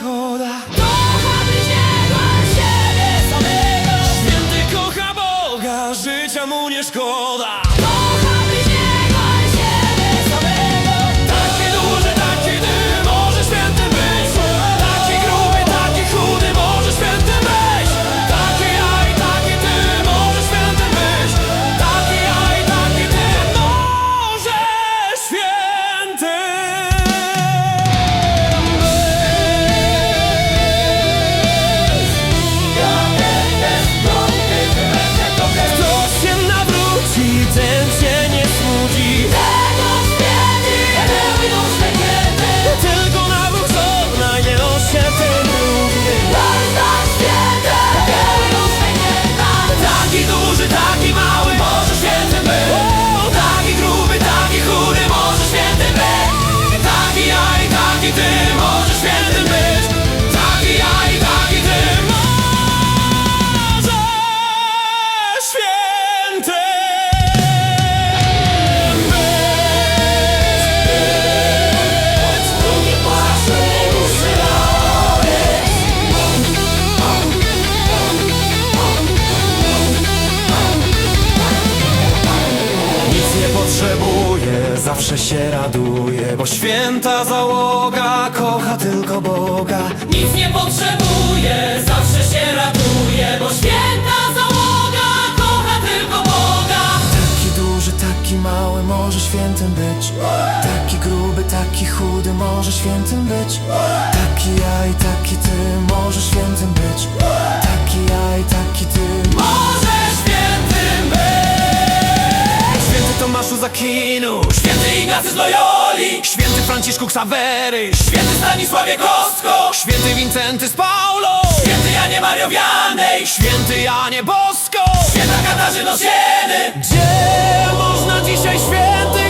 Gold. Nawróci, ten się nie smuci Tego święty był już wygięty Tylko nawrócona się tym równy Każda święta był już wygięta Taki duży, taki nie potrzebuje, zawsze się raduje Bo święta załoga kocha tylko Boga. Nic nie potrzebuje, zawsze się raduje Bo święta załoga kocha tylko Boga. Taki duży, taki mały może świętym być. Taki gruby, taki chudy może świętym być. Taki ja i taki ty może świętym być. Taki ja i taki ty Ignacy z Loyoli. Święty Franciszku Ksawery Święty Stanisławie Kostko Święty Wincenty z Paulą Święty Janie Mariowianej Święty Janie Bosko. Święta Katarzyno Sieny. Gdzie można dzisiaj święcić